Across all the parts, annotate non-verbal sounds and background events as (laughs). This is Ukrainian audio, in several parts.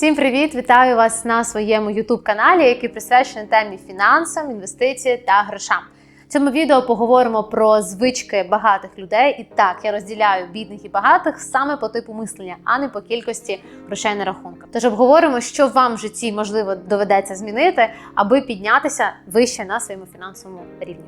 Всім привіт! Вітаю вас на своєму youtube каналі, який присвячений темі фінансам, інвестиції та грошам. В цьому відео поговоримо про звички багатих людей. І так, я розділяю бідних і багатих саме по типу мислення, а не по кількості грошей на рахунках. Тож обговоримо, що вам в житті можливо доведеться змінити, аби піднятися вище на своєму фінансовому рівні.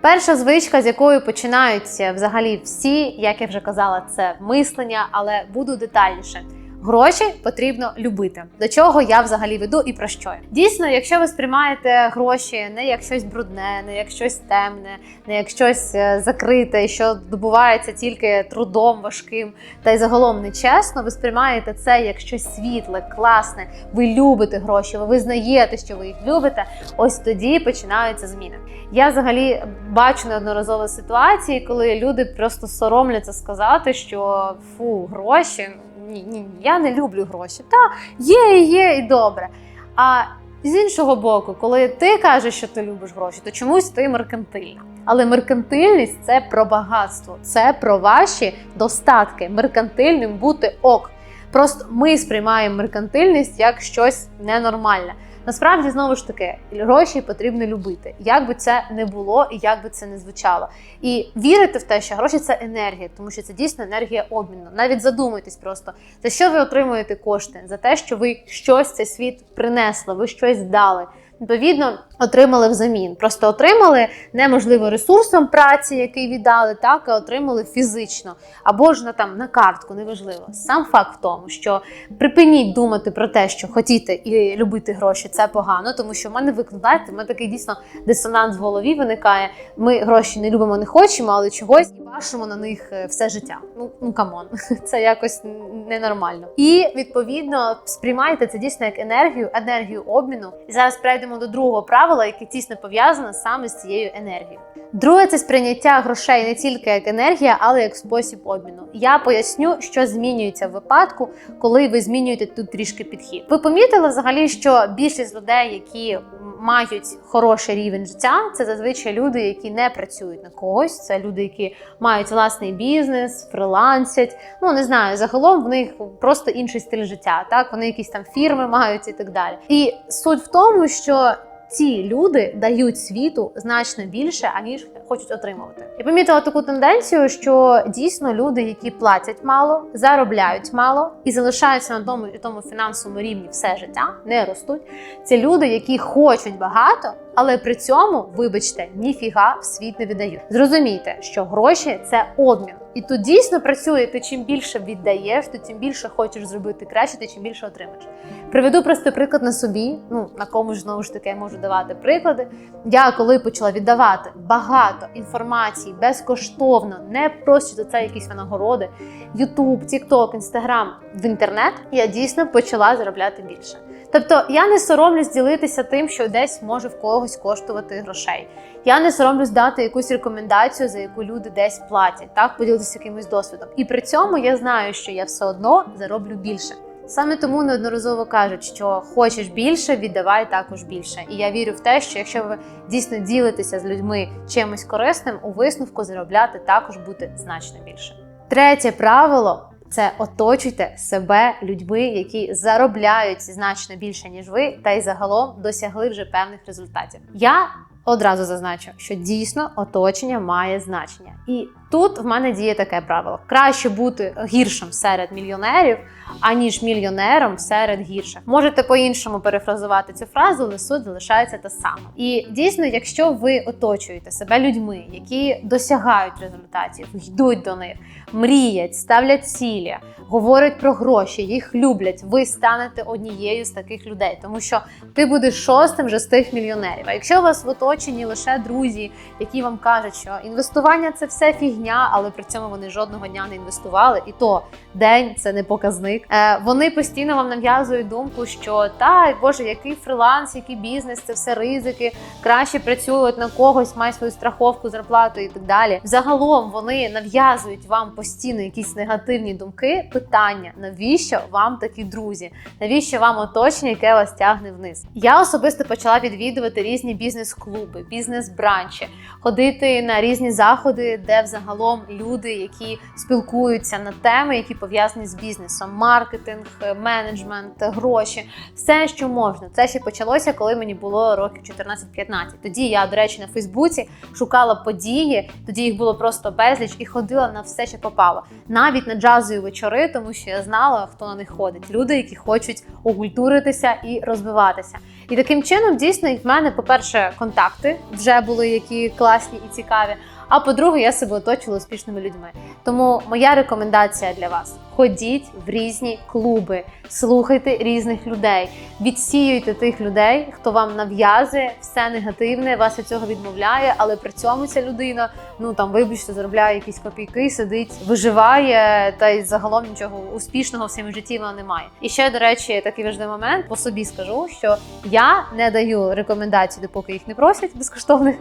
Перша звичка, з якою починаються взагалі всі, як я вже казала, це мислення, але буду детальніше. Гроші потрібно любити. До чого я взагалі веду і про що? Дійсно, якщо ви сприймаєте гроші не як щось брудне, не як щось темне, не як щось е, закрите, що добувається тільки трудом важким, та й загалом нечесно, ви сприймаєте це як щось світле, класне. Ви любите гроші, ви визнаєте, що ви їх любите. Ось тоді починаються зміни. Я взагалі бачу неодноразові ситуації, коли люди просто соромляться сказати, що фу, гроші ні, ні, я не люблю гроші. Та є, є і добре. А з іншого боку, коли ти кажеш, що ти любиш гроші, то чомусь ти меркантильна. Але меркантильність це про багатство, це про ваші достатки. Меркантильним бути ок. Просто ми сприймаємо меркантильність як щось ненормальне. Насправді, знову ж таки, гроші потрібно любити, як би це не було і як би це не звучало. І вірити в те, що гроші це енергія, тому що це дійсно енергія обміну. Навіть задумайтесь просто, за що ви отримуєте кошти? За те, що ви щось цей світ принесли, ви щось дали. Відповідно, отримали взамін. Просто отримали неможливо ресурсом праці, який віддали, так а отримали фізично або ж на там на картку, неважливо. Сам факт в тому, що припиніть думати про те, що хотіти і любити гроші, це погано, тому що в мене викладаєте, в мене такий дійсно дисонанс в голові виникає. Ми гроші не любимо, не хочемо, але чогось і бачимо на них е, все життя. Ну ну камон, (laughs) це якось ненормально. І відповідно сприймайте це дійсно як енергію, енергію обміну. І зараз перейдемо до другого правила, яке тісно пов'язане саме з цією енергією. Друге це сприйняття грошей не тільки як енергія, але як спосіб обміну. Я поясню, що змінюється в випадку, коли ви змінюєте тут трішки підхід. Ви помітили взагалі, що більшість людей, які мають хороший рівень життя, це зазвичай люди, які не працюють на когось. Це люди, які мають власний бізнес, фрилансять. Ну не знаю, загалом в них просто інший стиль життя. Так вони якісь там фірми мають і так далі. І суть в тому, що ці люди дають світу значно більше, аніж хочуть отримувати. Я помітила таку тенденцію, що дійсно люди, які платять мало, заробляють мало і залишаються на тому тому фінансовому рівні все життя, не ростуть. Це люди, які хочуть багато, але при цьому, вибачте, ніфіга в світ не віддають. Зрозумійте, що гроші це обмін. І тут дійсно працює, ти чим більше віддаєш, ти тим більше хочеш зробити краще, ти чим більше отримаєш. Приведу просто приклад на собі. Ну на кому ж знову ж таки я можу давати приклади. Я коли почала віддавати багато інформації безкоштовно, не просто за це якісь винагороди, Ютуб, Тікток, Інстаграм в інтернет, я дійсно почала заробляти більше. Тобто я не соромлюсь ділитися тим, що десь може в когось коштувати грошей. Я не соромлюсь дати якусь рекомендацію, за яку люди десь платять, так поділитися якимось досвідом. І при цьому я знаю, що я все одно зароблю більше. Саме тому неодноразово кажуть, що хочеш більше, віддавай також більше. І я вірю в те, що якщо ви дійсно ділитеся з людьми чимось корисним, у висновку заробляти також буде значно більше. Третє правило. Це оточуйте себе людьми, які заробляють значно більше ніж ви, та й загалом досягли вже певних результатів. Я одразу зазначу, що дійсно оточення має значення, і тут в мене діє таке правило: краще бути гіршим серед мільйонерів, аніж мільйонером серед гірших. Можете по-іншому перефразувати цю фразу, але суть залишається та сама. І дійсно, якщо ви оточуєте себе людьми, які досягають результатів, йдуть до них, мріять, ставлять цілі, говорять про гроші, їх люблять, ви станете однією з таких людей, тому що ти будеш шостим вже з тих мільйонерів. А якщо у вас в оточенні лише друзі, які вам кажуть, що інвестування це все фігня, але при цьому вони жодного дня не інвестували, і то день це не показник. Е, Вони постійно вам нав'язують думку, що та боже, який фриланс, який бізнес, це все ризики, краще працюють на когось, май свою страховку, зарплату і так далі. Загалом вони нав'язують вам постійно якісь негативні думки. Питання: навіщо вам такі друзі? Навіщо вам оточення, яке вас тягне вниз? Я особисто почала відвідувати різні бізнес-клуби, бізнес-бранчі, ходити на різні заходи, де взагалі загалом люди, які спілкуються на теми, які пов'язані з бізнесом, маркетинг, е, менеджмент, гроші, все, що можна. Це ще почалося, коли мені було років 14-15. Тоді я, до речі, на Фейсбуці шукала події, тоді їх було просто безліч і ходила на все, що попало, навіть на джазові вечори, тому що я знала, хто на них ходить. Люди, які хочуть окультуритися і розвиватися. І таким чином, дійсно, в мене, по-перше, контакти вже були які класні і цікаві. А по-друге, я себе оточувала успішними людьми. Тому моя рекомендація для вас: ходіть в різні клуби, слухайте різних людей, відсіюйте тих людей, хто вам нав'язує все негативне, вас від цього відмовляє, але при цьому ця людина, ну там, вибачте, заробляє якісь копійки, сидить, виживає, та й загалом нічого успішного в своєму житті вона немає. І ще, до речі, такий важливий момент по собі скажу, що я не даю рекомендацій, допоки їх не просять безкоштовних.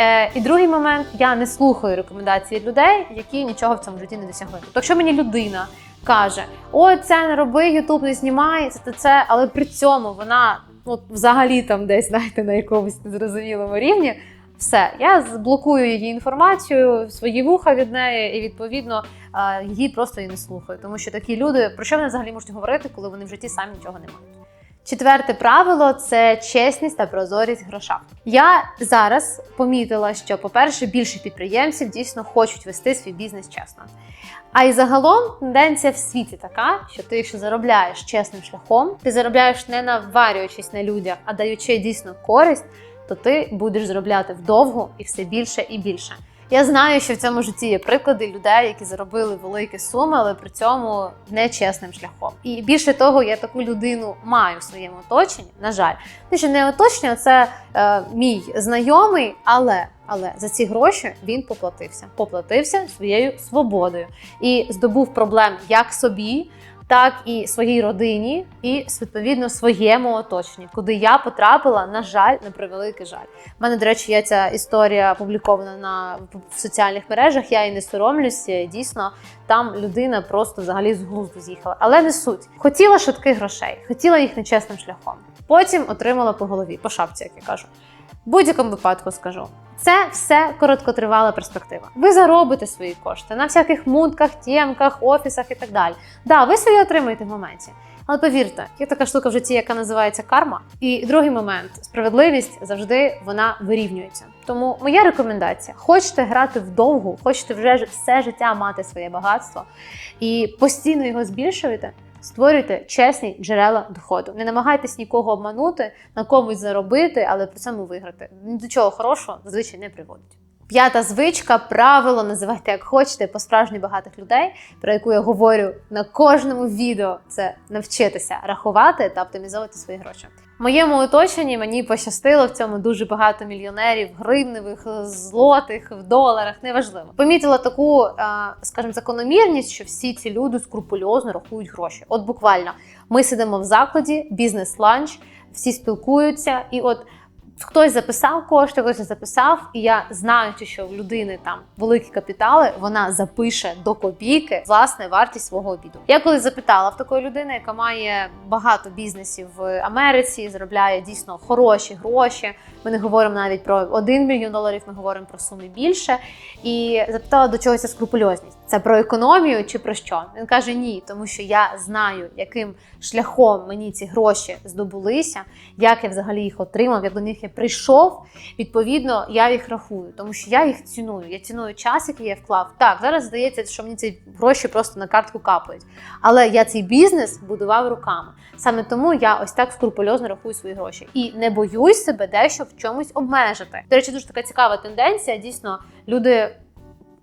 Е, і другий момент, я не слухаю рекомендації людей, які нічого в цьому житті не досягли. Тобто, якщо мені людина каже: О, це не роби, Ютуб не знімай, це, це, але при цьому вона от, взагалі там десь знаєте на якомусь незрозумілому рівні. Все, я блокую її інформацію, свої вуха від неї, і відповідно е, її просто і не слухаю. Тому що такі люди про що вони взагалі можуть говорити, коли вони в житті самі нічого не мають. Четверте правило це чесність та прозорість в грошах. Я зараз помітила, що, по-перше, більше підприємців дійсно хочуть вести свій бізнес чесно. А й загалом тенденція в світі така, що ти, якщо заробляєш чесним шляхом, ти заробляєш не наварюючись на людях, а даючи дійсно користь, то ти будеш заробляти вдовго і все більше і більше. Я знаю, що в цьому житті є приклади людей, які заробили великі суми, але при цьому нечесним шляхом. І більше того, я таку людину маю в своєму оточенні. На жаль, те, що не оточення, це е, мій знайомий, але але за ці гроші він поплатився. Поплатився своєю свободою і здобув проблем як собі. Так і своїй родині, і відповідно своєму оточенню, куди я потрапила, на жаль, на превеликий жаль. У мене, до речі, є ця історія опублікована на в соціальних мережах. Я її не соромлюся. Дійсно, там людина просто взагалі з глузду з'їхала. Але не суть. Хотіла швидких грошей, хотіла їх нечесним шляхом. Потім отримала по голові, по шапці, як я кажу. В будь-якому випадку скажу. Це все короткотривала перспектива. Ви заробите свої кошти на всяких мутках, тємках, офісах і так далі. Да, ви свої отримаєте в моменті. Але повірте, є така штука в житті, яка називається карма. І другий момент справедливість завжди вона вирівнюється. Тому моя рекомендація: хочете грати вдовгу, хочете вже все життя мати своє багатство і постійно його збільшуєте. Створюйте чесні джерела доходу. Не намагайтесь нікого обманути, на комусь заробити, але при цьому виграти. Ні до чого хорошого зазвичай не приводить. П'ята звичка, правило, називайте як хочете, по справжньо багатих людей, про яку я говорю на кожному відео, це навчитися рахувати та оптимізовувати свої гроші. Моєму оточенні мені пощастило в цьому дуже багато мільйонерів, гривневих, злотих, в доларах, неважливо. Помітила таку, е, скажімо, закономірність, що всі ці люди скрупульозно рахують гроші. От буквально ми сидимо в закладі, бізнес-ланч, всі спілкуються, і от. Хтось записав кошти, хтось не записав, і я знаючи, що в людини там великі капітали, вона запише до копійки власне вартість свого обіду. Я колись запитала в такої людини, яка має багато бізнесів в Америці, заробляє дійсно хороші гроші. Ми не говоримо навіть про 1 мільйон доларів, ми говоримо про суми більше. І запитала, до чого ця скрупульозність. Це про економію чи про що? Він каже: ні, тому що я знаю, яким шляхом мені ці гроші здобулися, як я взагалі їх отримав, як до них я прийшов. Відповідно, я їх рахую, тому що я їх ціную. Я ціную час, який я вклав. Так, зараз здається, що мені ці гроші просто на картку капають. Але я цей бізнес будував руками. Саме тому я ось так скрупульозно рахую свої гроші і не боюсь себе дещо в чомусь обмежити. До речі, дуже така цікава тенденція. Дійсно, люди.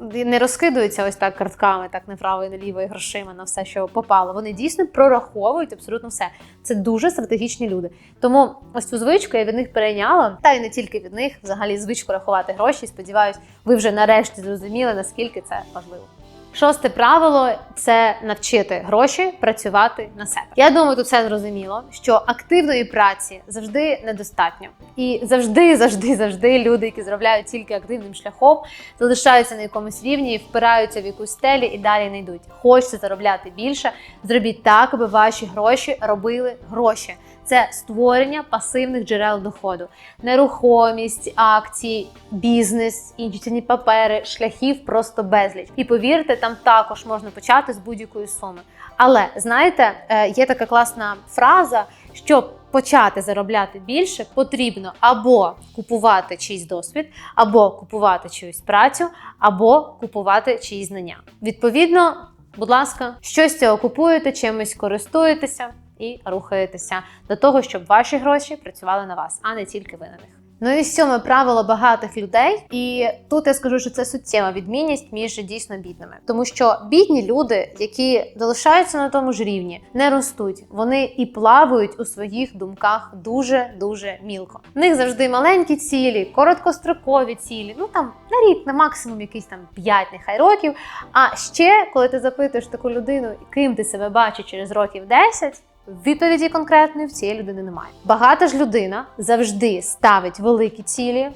Не розкидуються ось так картками, так направо і наліво і грошима на все, що попало. Вони дійсно прораховують абсолютно все. Це дуже стратегічні люди. Тому ось цю звичку я від них перейняла, та й не тільки від них, взагалі звичку рахувати гроші. Сподіваюсь, ви вже нарешті зрозуміли, наскільки це важливо. Шосте правило це навчити гроші працювати на себе. Я думаю, тут все зрозуміло, що активної праці завжди недостатньо, і завжди, завжди, завжди люди, які заробляють тільки активним шляхом, залишаються на якомусь рівні, впираються в якусь стелі і далі не йдуть. Хочете заробляти більше, зробіть так, аби ваші гроші робили гроші. Це створення пасивних джерел доходу, нерухомість, акції, бізнес, інші папери, шляхів просто безліч. І повірте, там також можна почати з будь-якої суми. Але знаєте, е, є така класна фраза, щоб почати заробляти більше, потрібно або купувати чийсь досвід, або купувати чиюсь працю, або купувати чиїсь знання. Відповідно, будь ласка, щось цього купуєте, чимось користуєтеся і рухаєтеся до того, щоб ваші гроші працювали на вас, а не тільки ви на них. Ну і сьоме правило багатих людей, і тут я скажу, що це суттєва відмінність між дійсно бідними, тому що бідні люди, які залишаються на тому ж рівні, не ростуть. Вони і плавають у своїх думках дуже дуже мілко. В них завжди маленькі цілі, короткострокові цілі. Ну там на рік, на максимум якийсь там 5 нехай років. А ще коли ти запитуєш таку людину, ким ти себе бачиш через років 10, Відповіді конкретної в цієї людини немає. Багата ж людина завжди ставить великі цілі,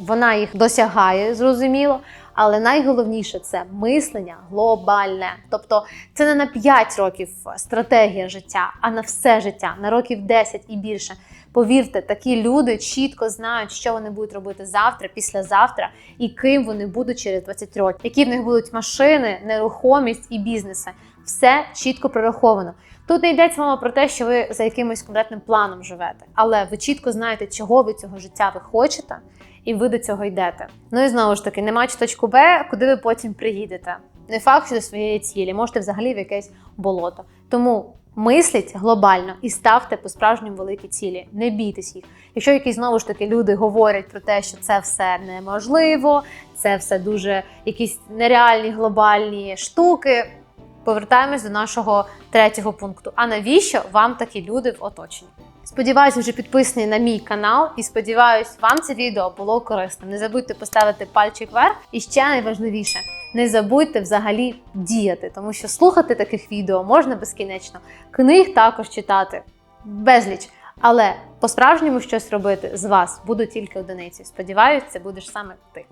вона їх досягає, зрозуміло. Але найголовніше це мислення глобальне. Тобто це не на 5 років стратегія життя, а на все життя, на років 10 і більше. Повірте, такі люди чітко знають, що вони будуть робити завтра, післязавтра, і ким вони будуть через 20 років, які в них будуть машини, нерухомість і бізнеси. Все чітко прораховано. Тут не йдеться мова про те, що ви за якимось конкретним планом живете, але ви чітко знаєте, чого ви цього життя ви хочете, і ви до цього йдете. Ну і знову ж таки, немає точку Б, куди ви потім приїдете. Не факт, що до своєї цілі, можете взагалі в якесь болото. Тому мисліть глобально і ставте по-справжньому великі цілі. Не бійтесь їх. Якщо якісь знову ж таки люди говорять про те, що це все неможливо, це все дуже якісь нереальні глобальні штуки. Повертаємось до нашого третього пункту. А навіщо вам такі люди в оточенні? Сподіваюсь, вже підписані на мій канал, і сподіваюсь, вам це відео було корисним. Не забудьте поставити пальчик вверх. І ще найважливіше, не забудьте взагалі діяти, тому що слухати таких відео можна безкінечно. Книг також читати безліч. Але по-справжньому щось робити з вас будуть тільки одиниці. Сподіваюсь, це будеш саме ти.